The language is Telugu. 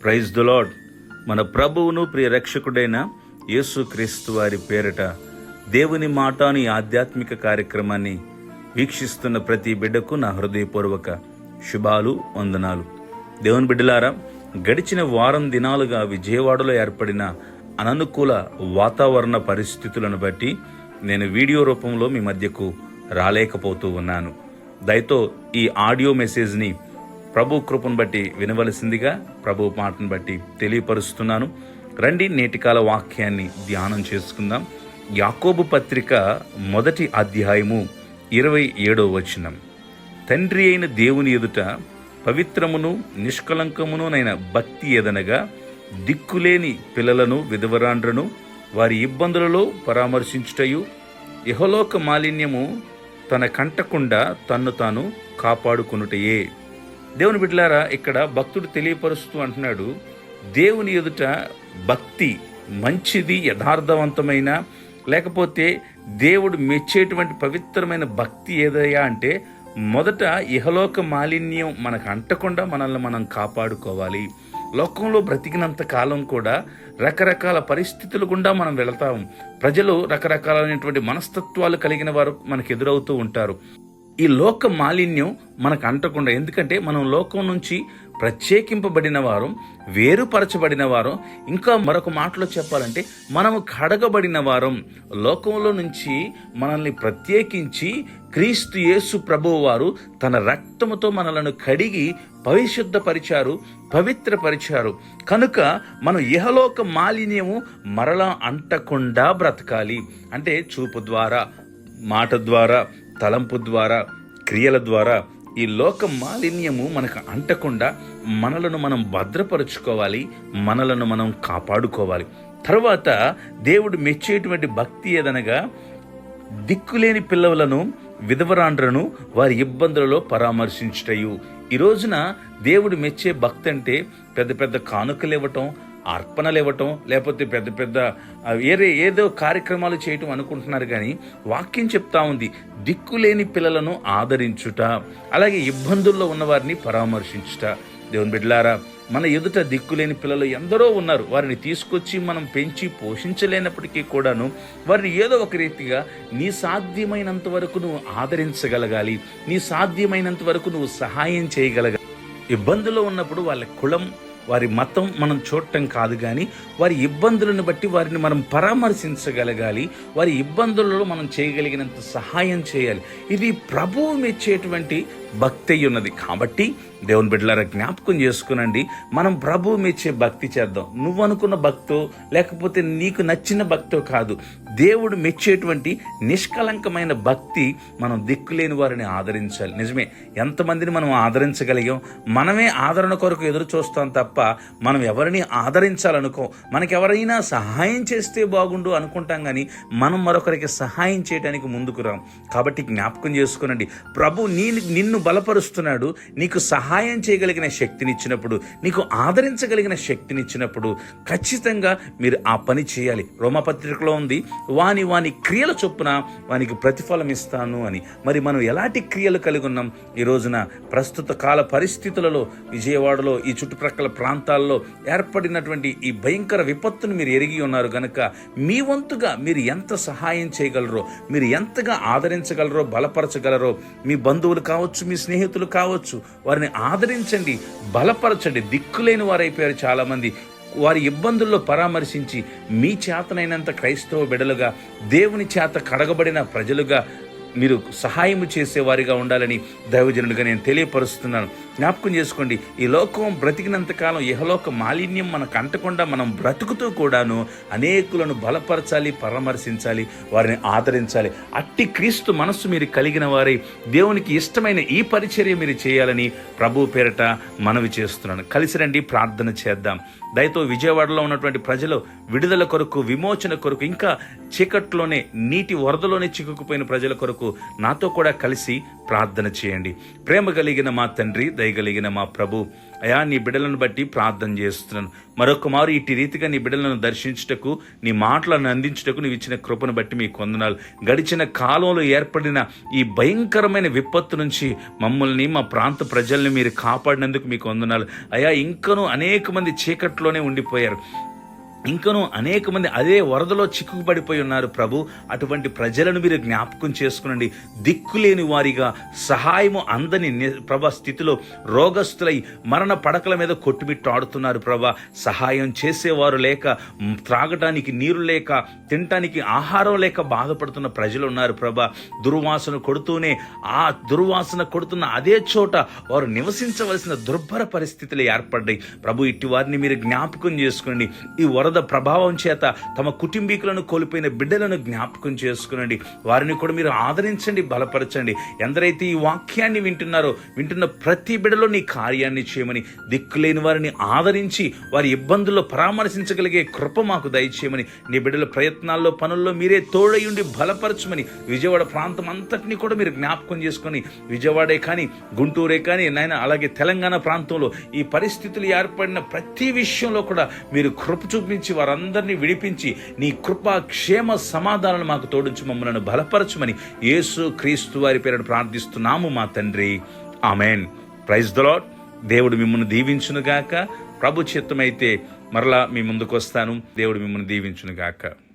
ప్రైజ్ ద లాడ్ మన ప్రభువును ప్రియ రక్షకుడైన యేసు క్రీస్తు వారి పేరిట దేవుని మాట అని ఆధ్యాత్మిక కార్యక్రమాన్ని వీక్షిస్తున్న ప్రతి బిడ్డకు నా హృదయపూర్వక శుభాలు వందనాలు. దేవుని బిడ్డలారా గడిచిన వారం దినాలుగా విజయవాడలో ఏర్పడిన అననుకూల వాతావరణ పరిస్థితులను బట్టి నేను వీడియో రూపంలో మీ మధ్యకు రాలేకపోతూ ఉన్నాను. దయతో ఈ ఆడియో మెసేజ్ని ప్రభు కృపను బట్టి వినవలసిందిగా ప్రభు మాటను బట్టి తెలియపరుస్తున్నాను. రండి నేటికాల వాక్యాన్ని ధ్యానం చేసుకుందాం. యాకోబు పత్రిక మొదటి అధ్యాయము ఇరవై ఏడో వచనం. తండ్రి అయిన దేవుని ఎదుట పవిత్రమును నిష్కలంకమునునైన భక్తి ఏదనగా దిక్కులేని పిల్లలను విధవరాండ్రను వారి ఇబ్బందులలో పరామర్శించుటయు ఇహలోక మాలిన్యము తన కంటకుండా తన్ను తాను కాపాడుకునుటయే. దేవుని బిడ్డలారా ఇక్కడ భక్తుడు తెలియపరుస్తూ అంటున్నాడు దేవుని ఎదుట భక్తి మంచిది యథార్థవంతమైన లేకపోతే దేవుడు మెచ్చేటువంటి పవిత్రమైన భక్తి ఏదయ్యా అంటే మొదట ఇహలోక మాలిన్యం మనకు అంటకుండా మనల్ని మనం కాపాడుకోవాలి. లోకంలో బ్రతికినంత కాలం కూడా రకరకాల పరిస్థితులు గుండా మనం వెళతాం. ప్రజలు రకరకాలైనటువంటి మనస్తత్వాలు కలిగిన వారు మనకు ఎదురవుతూ ఉంటారు. ఈ లోక మాలిన్యం మనకు అంటకుండా ఎందుకంటే మనం లోకం నుంచి ప్రత్యేకింపబడిన వారు వేరుపరచబడిన వారు ఇంకా మరొక మాటలో చెప్పాలంటే మనము కడగబడిన వారం లోకంలో నుంచి మనల్ని ప్రత్యేకించి క్రీస్తు యేసు ప్రభువు వారు తన రక్తముతో మనలను కడిగి పరిశుద్ధపరిచారు పవిత్రపరిచారు. కనుక మనం ఇహలోక మాలిన్యము మరలా అంటకుండా బ్రతకాలి. అంటే చూపు ద్వారా మాట ద్వారా తలంపు ద్వారా క్రియల ద్వారా ఈ లోక మాలిన్యము మనకు అంటకుండా మనలను మనం భద్రపరుచుకోవాలి మనలను మనం కాపాడుకోవాలి. తర్వాత దేవుడు మెచ్చేటువంటి భక్తి ఏదనగా దిక్కులేని పిల్లలను విధవరాండ్రను వారి ఇబ్బందులలో పరామర్శించుటయు. ఈ రోజున దేవుడు మెచ్చే భక్తి అంటే పెద్ద పెద్ద కానుకలు ఇవ్వటం అర్పణలు ఇవ్వటం లేకపోతే పెద్ద పెద్ద వేరే ఏరే ఏదో కార్యక్రమాలు చేయటం అనుకుంటున్నారు కానీ వాక్యం చెప్తా ఉంది. దిక్కులేని పిల్లలను ఆదరించుట అలాగే ఇబ్బందుల్లో ఉన్నవారిని పరామర్శించుట. దేవుని బిడ్డలారా మన ఎదుట దిక్కులేని పిల్లలు ఎందరో ఉన్నారు. వారిని తీసుకొచ్చి మనం పెంచి పోషించలేనప్పటికీ కూడాను వారిని ఏదో ఒక రీతిగా నీ సాధ్యమైనంత వరకు నువ్వు ఆదరించగలగాలి. నీ సాధ్యమైనంత వరకు నువ్వు సహాయం చేయగలగాలి. ఇబ్బందులో ఉన్నప్పుడు వాళ్ళ కులం వారి మతం మనం చూడటం కాదు కానీ వారి ఇబ్బందులను బట్టి వారిని మనం పరామర్శించగలగాలి వారి ఇబ్బందులలో మనం చేయగలిగినంత సహాయం చేయాలి. ఇది ప్రభువు మెచ్చేటువంటి భక్తి అయి ఉన్నది కాబట్టి దేవుని బిడ్డలారా జ్ఞాపకం చేసుకునండి మనం ప్రభువు మెచ్చే భక్తి చేద్దాం. నువ్వు అనుకున్న భక్తో లేకపోతే నీకు నచ్చిన భక్తో కాదు. దేవుడు మెచ్చేటువంటి నిష్కలంకమైన భక్తి మనం దిక్కులేని వారిని ఆదరించాలి. నిజమే ఎంతమందిని మనం ఆదరించగలిగాం? మనమే ఆదరణ కొరకు ఎదురు చూస్తాం తప్ప మనం ఎవరిని ఆదరించాలనుకో మనకి ఎవరైనా సహాయం చేస్తే బాగుండు అనుకుంటాం కానీ మనం మరొకరికి సహాయం చేయడానికి ముందుకు రాం. కాబట్టి జ్ఞాపకం చేసుకునండి ప్రభు నీ నిన్ను బలపరుస్తున్నాడు నీకు సహాయం చేయగలిగిన శక్తినిచ్చినప్పుడు నీకు ఆదరించగలిగిన శక్తినిచ్చినప్పుడు ఖచ్చితంగా మీరు ఆ పని చేయాలి. రోమపత్రికలో ఉంది వాని వాని క్రియల చొప్పున వానికి ప్రతిఫలం ఇస్తాను అని. మరి మనం ఎలాంటి క్రియలు కలిగి ఉన్నాం? ఈ రోజున ప్రస్తుత కాల పరిస్థితులలో విజయవాడలో ఈ చుట్టుప్రక్కల ప్రాంతాల్లో ఏర్పడినటువంటి ఈ భయంకర విపత్తును మీరు ఎరిగి ఉన్నారు కనుక మీ వంతుగా మీరు ఎంత సహాయం చేయగలరో మీరు ఎంతగా ఆదరించగలరో బలపరచగలరో మీ బంధువులు కావచ్చు మీ స్నేహితులు కావచ్చు వారిని ఆదరించండి బలపరచండి. దిక్కులేని వారైపోయారు చాలామంది. వారి ఇబ్బందుల్లో పరామర్శించి మీ చేతనైనంత క్రైస్తవ బిడలుగా దేవుని చేత కడగబడిన ప్రజలుగా మీరు సహాయము చేసేవారిగా ఉండాలని దైవజనుడిగా నేను తెలియపరుస్తున్నాను. జ్ఞాపకం చేసుకోండి. ఈ లోకం బ్రతికినంత కాలం ఇహలోక మాలిన్యం మనకు అంటకుండా మనం బ్రతుకుతూ కూడాను అనేకులను బలపరచాలి పరామర్శించాలి వారిని ఆదరించాలి. అట్టి క్రీస్తు మనస్సు మీరు కలిగిన వారి దేవునికి ఇష్టమైన ఈ పరిచర్య మీరు చేయాలని ప్రభు పేరట మనవి చేస్తున్నాను. కలిసి రండి ప్రార్థన చేద్దాం. దయతో విజయవాడలో ఉన్నటువంటి ప్రజలు విడుదల కొరకు విమోచన కొరకు ఇంకా చీకట్లోనే నీటి వరదలోనే చిక్కుకుపోయిన ప్రజల కొరకు నాతో కూడా కలిసి ప్రార్థన చేయండి. ప్రేమ కలిగిన మా తండ్రి చేయగలిగిన మా ప్రభు. అయా నీ బిడ్డలను బట్టి ప్రార్థన చేస్తున్నాను. మరొక మారు ఇట్టి రీతిగా నీ బిడ్డలను దర్శించుటకు నీ మాటలను అందించుటకు నీవు ఇచ్చిన కృపను బట్టి మీ కొందనాలు. గడిచిన కాలంలో ఏర్పడిన ఈ భయంకరమైన విపత్తు నుంచి మమ్మల్ని మా ప్రాంత ప్రజల్ని మీరు కాపాడినందుకు మీకు వందనాలు అయా ఇంకనూ అనేక మంది చీకట్లోనే ఉండిపోయారు. ఇంకనూ అనేక మంది అదే వరదలో చిక్కుకుపడిపోయి ఉన్నారు ప్రభు. అటువంటి ప్రజలను మీరు జ్ఞాపకం చేసుకునండి. దిక్కులేని వారిగా సహాయము అందని ప్రభ స్థితిలో రోగస్తులై మరణ పడకల మీద కొట్టుమిట్టాడుతున్నారు ప్రభ. సహాయం చేసేవారు లేక త్రాగటానికి నీరు లేక తినటానికి ఆహారం లేక బాధపడుతున్న ప్రజలు ఉన్నారు ప్రభ. దుర్వాసన కొడుతూనే ఆ దుర్వాసన కొడుతున్న అదే చోట వారు నివసించవలసిన దుర్భర పరిస్థితులు ఏర్పడ్డాయి. ప్రభు ఇట్టి వారిని మీరు జ్ఞాపకం చేసుకోండి ఈ వరద ప్రభావం చేత తమ కుటుంబీకులను కోల్పోయిన బిడ్డలను జ్ఞాపకం చేసుకునండి. వారిని కూడా మీరు ఆదరించండి బలపరచండి. ఎందరైతే ఈ వాక్యాన్ని వింటున్నారో వింటున్న ప్రతి బిడ్డలో నీ కార్యాన్ని చేయమని దిక్కులేని వారిని ఆదరించి వారి ఇబ్బందుల్లో పరామర్శించగలిగే కృప మాకు దయచేయమని నీ బిడ్డల ప్రయత్నాల్లో పనుల్లో మీరే తోడయుండి బలపరచమని విజయవాడ ప్రాంతం అంతటిని కూడా మీరు జ్ఞాపకం చేసుకొని విజయవాడే కానీ గుంటూరే కానీ నాయన అలాగే తెలంగాణ ప్రాంతంలో ఈ పరిస్థితులు ఏర్పడిన ప్రతి విషయంలో కూడా మీరు కృప చూపించి వారందరినీ విడిపించి నీ కృప క్షేమ సమాధానాలు మాకు తోడించి మమ్మల్ని బలపరచమని యేసు క్రీస్తు వారి పేరును ప్రార్థిస్తున్నాము మా తండ్రి. ఆమెన్. ప్రైజ్ ద లాడ్ దేవుడు మిమ్మల్ని దీవించునుగాక. ప్రభు చిత్తమైతే మరలా మీ ముందుకు వస్తాను దేవుడు మిమ్మల్ని దీవించునుగాక.